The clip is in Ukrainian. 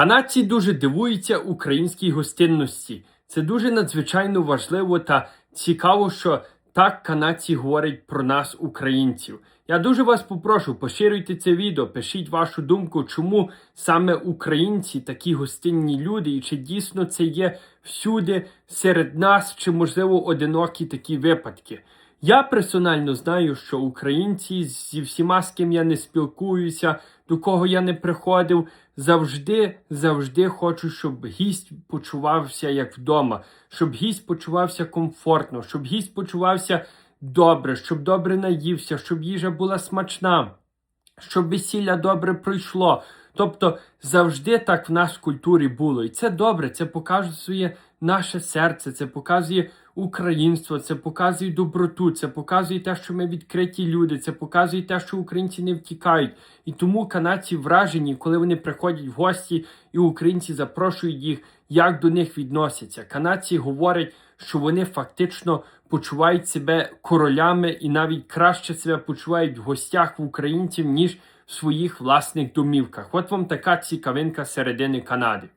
Канадці дуже дивуються українській гостинності. Це дуже надзвичайно важливо та цікаво, що так канадці говорять про нас, українців. Я дуже вас попрошу, поширюйте це відео, пишіть вашу думку, чому саме українці такі гостинні люди, і чи дійсно це є всюди серед нас, чи можливо одинокі такі випадки. Я персонально знаю, що українці зі всіма, з ким я не спілкуюся, до кого я не приходив, завжди, завжди хочу, щоб гість почувався як вдома, щоб гість почувався комфортно, щоб гість почувався добре, щоб добре наївся, щоб їжа була смачна, щоб весілля добре пройшло. Тобто завжди так в в культурі було. І це добре, це показує наше серце, це показує українство, це показує доброту, це показує те, що ми відкриті люди, це показує те, що українці не втікають. І тому канадці вражені, коли вони приходять в гості, і українці запрошують їх, як до них відносяться. Канадці говорять, що вони фактично почувають себе королями і навіть краще себе почувають в гостях в українців, ніж своїх власних домівках. От вам така цікавинка середини Канади.